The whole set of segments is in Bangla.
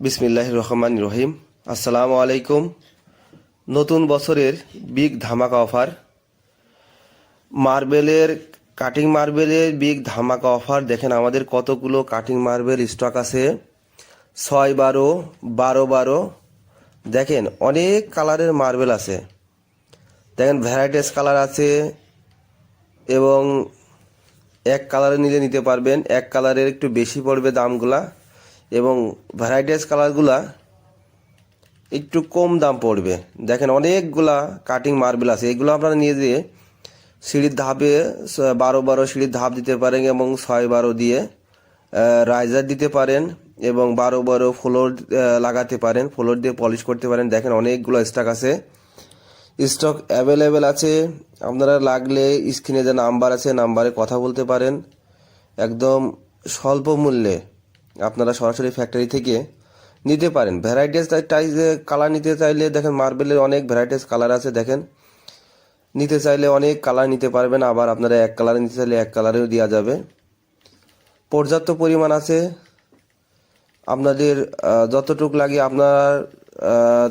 বিসমিল্লাহ রহমান রহিম। আসসালামু আলাইকুম। নতুন বছরের বিগ ধামাকা অফার। মার্বেলের, কাটিং মার্বেলের বিগ ধামাকা অফার। দেখেন আমাদের কতগুলো কাটিং মার্বেল স্টক আছে। ছয় বারো বারো বারো। দেখেন অনেক কালারের মার্বেল আছে। দেখেন ভ্যারাইটিস কালার আছে এবং এক কালারে নিলে নিতে পারবেন। এক কালারের একটু বেশি পড়বে দামগুলা। এবং ভ্যারাইটিস কালারগুলা একটু কম দাম পড়বে। দেখেন অনেকগুলা কাটিং মার্বেল আছে, এগুলো আপনারা নিয়ে দিয়ে সিঁড়ির ধাপে বারো বারো সিঁড়ির ধাপ দিতে পারেন এবং ছয় বারো দিয়ে রাইজার দিতে পারেন এবং বারো বারো ফ্লোর লাগাতে পারেন ফ্লোর দিয়ে পলিশ করতে পারেন। দেখেন অনেকগুলো স্টক আছে। স্টক অ্যাভেলেবেল আছে। আপনারা লাগলে স্ক্রিনে যে নাম্বার আছে নাম্বারে কথা বলতে পারেন। একদম স্বল্প মূল্যে। আপনারা সরাসরি ফ্যাক্টরি থেকে নিতে পারেন। ভ্যারাইটিস টাইজে কালার নিতে চাইলে দেখেন মার্বেলের অনেক ভ্যারাইটিস কালার আছে, দেখেন। নিতে চাইলে অনেক কালার নিতে পারবেন, আবার আপনারা এক কালারে নিতে চাইলে এক কালারেও দেওয়া যাবে। পর্যাপ্ত পরিমাণ আছে। আপনাদের যতটুক লাগে আপনার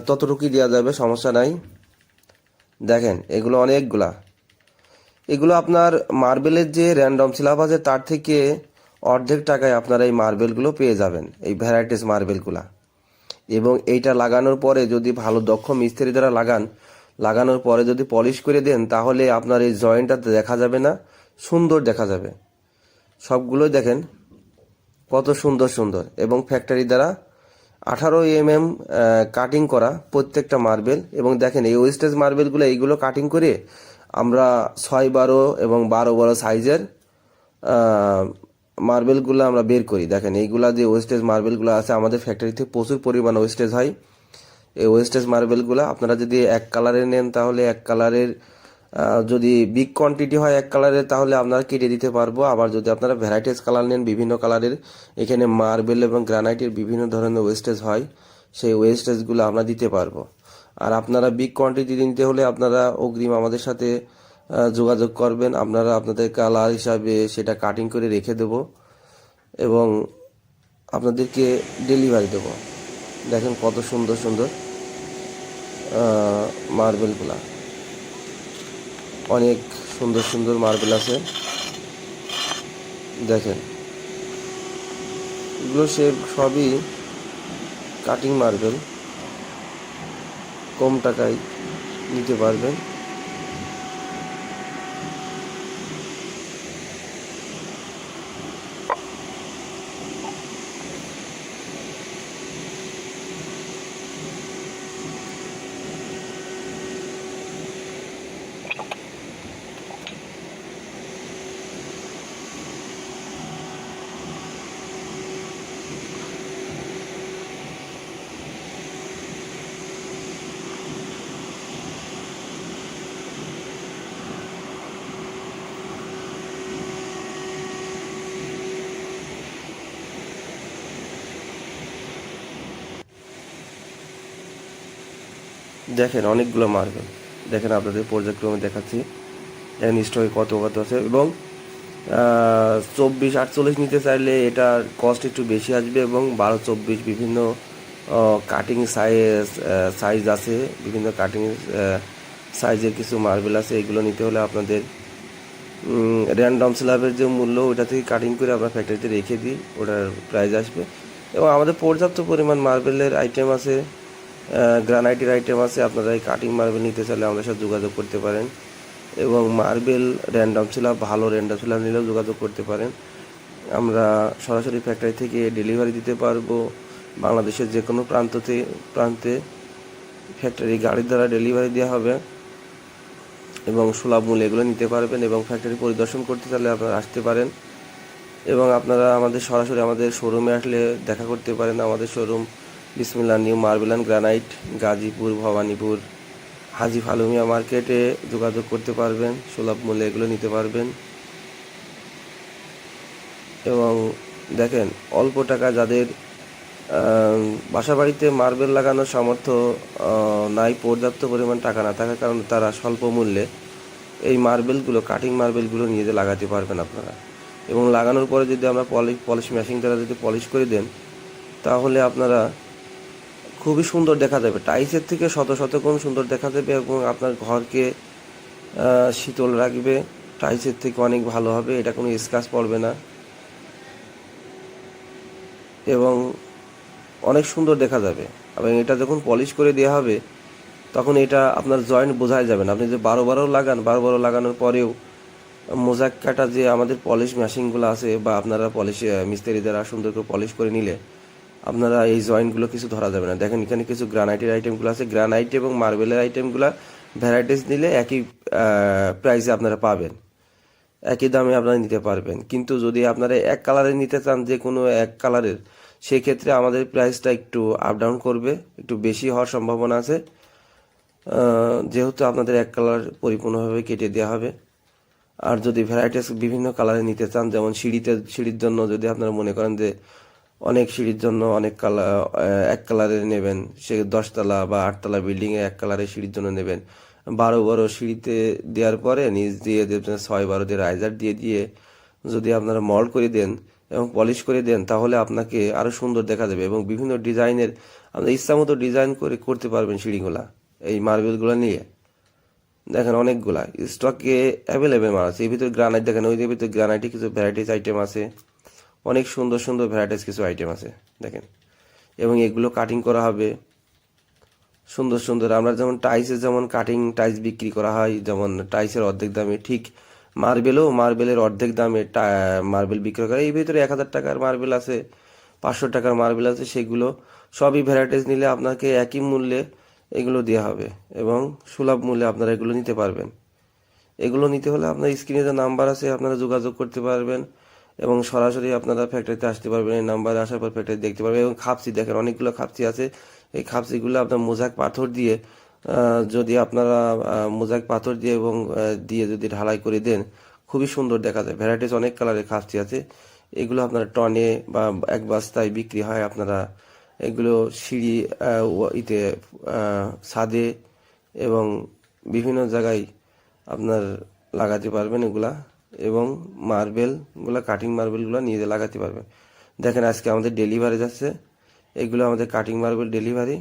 ততটুকুই দেওয়া যাবে, সমস্যা নাই। দেখেন, এগুলো অনেকগুলা। এগুলো আপনার মার্বেলের যে র্যান্ডম সিলাব আছে, তার থেকে অর্ধেক টাকায় আপনারা এই মার্বেলগুলো পেয়ে যাবেন, এই ভ্যারাইটিস মার্বেলগুলা। এবং এইটা লাগানোর পরে যদি ভালো দক্ষ মিস্ত্রি দ্বারা লাগান, লাগানোর পরে যদি পলিশ করে দেন, তাহলে আপনার এই জয়েন্টটা দেখা যাবে না, সুন্দর দেখা যাবে। সবগুলোই দেখেন কত সুন্দর সুন্দর। এবং ফ্যাক্টরি দ্বারা আঠারো এম এম কাটিং করা প্রত্যেকটা মার্বেল। এবং দেখেন এই ওয়েস্টেজ মার্বেলগুলো, এইগুলো কাটিং করে আমরা ছয় বারো এবং বারো বারো সাইজের মার্বেলগুলো আমরা বের করি। দেখেন, এইগুলা যে ওয়েস্টেজ মার্বেলগুলো আছে, আমাদের ফ্যাক্টরিতে প্রচুর পরিমাণ ওয়েস্টেজ হয়। এই ওয়েস্টেজ মার্বেলগুলো আপনারা যদি এক কালারের নেন, তাহলে এক কালারের যদি বিগ কোয়ান্টিটি হয় এক কালারের তাহলে আপনারা কেটে দিতে পারব। আবার যদি আপনারা ভ্যারাইটিস কালার নেন, বিভিন্ন কালারের এখানে মার্বেল এবং গ্রানাইটের বিভিন্ন ধরনের ওয়েস্টেজ হয়, সেই ওয়েস্টেজগুলো আমরা দিতে পারব। আর আপনারা বিগ কোয়ান্টিটি নিতে হলে আপনারা অগ্রিম আমাদের সাথে যোগাযোগ করবেন। আপনারা আপনাদের কালার হিসাবে সেটা কাটিং করে রেখে দেব এবং আপনাদেরকে ডেলিভারি দেব। দেখেন কত সুন্দর সুন্দর মার্বেলগুলা অনেক সুন্দর সুন্দর মার্বেল আছে। দেখেন, এগুলো সে সবই কাটিং মার্বেল কম টাকায় নিতে পারবেন। দেখেন, অনেকগুলো মার্বেল দেখেন, আপনাদের পর্যায়ক্রমে দেখাচ্ছি। দেখেন স্টকে কত কত আছে এবং চব্বিশ আটচল্লিশ নিতে চাইলে এটার কস্ট একটু বেশি আসবে এবং বারো চব্বিশ বিভিন্ন কাটিং সাইজ সাইজ আছে। বিভিন্ন কাটিং সাইজের কিছু মার্বেল আছে। এগুলো নিতে হলে আপনাদের র্যান্ডম স্ল্যাবের যে মূল্য ওটা থেকে কাটিং করে আমরা ফ্যাক্টরিতে রেখে দিই। ওটার প্রাইস আসবে। এবং আমাদের পর্যাপ্ত পরিমাণ মার্বেলের আইটেম আছে। গ্রানাইটের আইটেম আছে আপনারা এই কাটিং মার্বেল নিতে চাইলে আমাদের সাথে যোগাযোগ করতে পারেন। এবং মার্বেল র্যান্ডম স্ল্যাব ভালো র্যান্ডম স্ল্যাব নিলেও যোগাযোগ করতে পারেন। আমরা সরাসরি ফ্যাক্টরি থেকে ডেলিভারি দিতে পারব। বাংলাদেশের যে কোনো প্রান্ততে, প্রান্তে ফ্যাক্টরি গাড়ির দ্বারা ডেলিভারি দেওয়া হবে। এবং সুলভ মূল্যে এগুলো নিতে পারবেন এবং ফ্যাক্টরি পরিদর্শন করতে চাইলে আপনারা আসতে পারেন। এবং আপনারা আমাদের সরাসরি আমাদের শোরুমে আসলে দেখা করতে পারেন। আমাদের showroom Bismillah new marble and granite, Gazipur, Bhabanipur, Haji Falumia মার্কেটে যোগাযোগ করতে পারবেন, সুলভ মূল্যে এগুলো নিতে পারবেন। এবং দেখেন, অল্প টাকা যাদের বাসা বাড়িতে মার্বেল লাগানোর সামর্থ্য নাই, পর্যাপ্ত পরিমাণ টাকা না থাকার কারণে তারা স্বল্প মূল্যে এই মার্বেলগুলো, কাটিং মার্বেলগুলো নিয়ে লাগাতে পারবেন আপনারা। এবং লাগানোর পরে যদি আমরা পলিশ পলিশ মেশিন দ্বারা যদি পলিশ করে দেন, তাহলে আপনারা খুবই সুন্দর দেখা যাবে। টাইসের থেকে শত শত গুণ সুন্দর দেখা যাবে এবং আপনার ঘরকে শীতল রাখবে। টাইসের থেকে অনেক ভালো হবে, এটা কোনো স্কাচ পড়বে না। এবং অনেক সুন্দর দেখা যাবে। এবং এটা যখন পলিশ করে দেওয়া হবে, তখন এটা আপনার জয়েন্ট বোঝাই যাবে না। আপনি যে বারো বারো লাগান, বারো বারো লাগানোর পরেও মোজাক কাটা যে আমাদের পলিশ মেশিনগুলো আছে বা আপনারা পলিশ মিস্ত্রি দ্বারা সুন্দর করে পলিশ করে নিলে আপনারা এই জয়েন্টগুলো কিছু ধরা যাবে না। দেখেন, এখানে কিছু গ্রানাইটের আইটেমগুলো আছে। গ্রানাইট এবং মার্বেলের আইটেমগুলো ভ্যারাইটিস নিলে একই প্রাইসে আপনারা পাবেন। একই দামে আপনারা নিতে পারবেন। কিন্তু যদি আপনারা এক কালারের নিতে চান, যে কোনো এক কালারের সেই ক্ষেত্রে আমাদের প্রাইসটা একটু আপ ডাউন করবে, একটু বেশি হওয়ার সম্ভাবনা আছে। যেহেতু আপনাদের এক কালার পরিপূর্ণভাবে কেটে দেওয়া হবে। আর যদি ভ্যারাইটিস বিভিন্ন কালারে নিতে চান, যেমন সিঁড়িতে, সিঁড়ির জন্য যদি আপনারা মনে করেন যে অনেক সিঁড়ির জন্য অনেক কালার এক কালারের নেবেন। সে দশতলা বা আটতলা বিল্ডিংয়ে এক কালারের সিঁড়ির জন্য নেবেন। বারো বারো সিঁড়িতে দেওয়ার পরে নিচ দিয়ে দেবেন ছয় বারো দিয়ে রাইজার দিয়ে দিয়ে যদি আপনারা মল্ড করে দেন এবং পলিশ করে দেন, তাহলে আপনাকে আরও সুন্দর দেখা যাবে এবং বিভিন্ন ডিজাইনের আপনার ইচ্ছা মতো ডিজাইন করে করতে পারবেন সিঁড়িগুলা, এই মার্বেলগুলো নিয়ে। দেখেন অনেকগুলা। স্টকে অ্যাভেলেবেল মাল আছে। এর ভিতরে গ্রানাইট দেখেন, ওই ভিতরে গ্রানাইটে কিছু ভ্যারাইটিস আইটেম আছে। অনেক সুন্দর সুন্দর ভ্যারাইটিস কিছু আইটেম আছে, দেখেন। এবং এগুলো কাটিং করা হবে। সুন্দর সুন্দর, আমরা যেমন টাইসের যেমন কাটিং টাইস বিক্রি করা হয়, যেমন টাইসের অর্ধেক দামে, ঠিক মার্বেলও মার্বেলের অর্ধেক দামে মার্বেল বিক্রি করে এই ভিতরে এক হাজার টাকার মার্বেল আছে, পাঁচশো টাকার মার্বেল আছে, সেগুলো সবই ভ্যারাইটিস নিলে আপনাকে একই মূল্যে এগুলো দেওয়া হবে এবং সুলভ মূল্যে আপনারা এগুলো নিতে পারবেন। এগুলো নিতে হলে আপনার স্ক্রিনে যে নাম্বার আছে, আপনারা যোগাযোগ করতে পারবেন। এবং সরাসরি আপনারা ফ্যাক্টরিতে আসতে পারবেন, এই নাম্বারে আসার পর ফ্যাক্টরি দেখতে পারবেন। এবং খাপসি দেখেন, অনেকগুলো খাপসি আছে। এই খাপসিগুলো আপনার মোজাক পাথর দিয়ে যদি আপনারা মোজাক পাথর দিয়ে এবং দিয়ে যদি ঢালাই করে দেন, খুবই সুন্দর দেখা যায়। ভ্যারাইটিস অনেক কালারের খাপসি আছে। এগুলো আপনারা টনে বা এক বস্তায় বিক্রি হয় আপনারা। এগুলো সিঁড়ি ইতে ছাদে এবং বিভিন্ন জায়গায় আপনার লাগাতে পারবেন এগুলা। এবং মার্বেলগুলো কাটিং মার্বেলগুলা নিয়ে লাগাতে পারবেন দেখেন আজকে আমাদের ডেলিভারি যাচ্ছে। এগুলো আমাদের কাটিং মার্বেল ডেলিভারি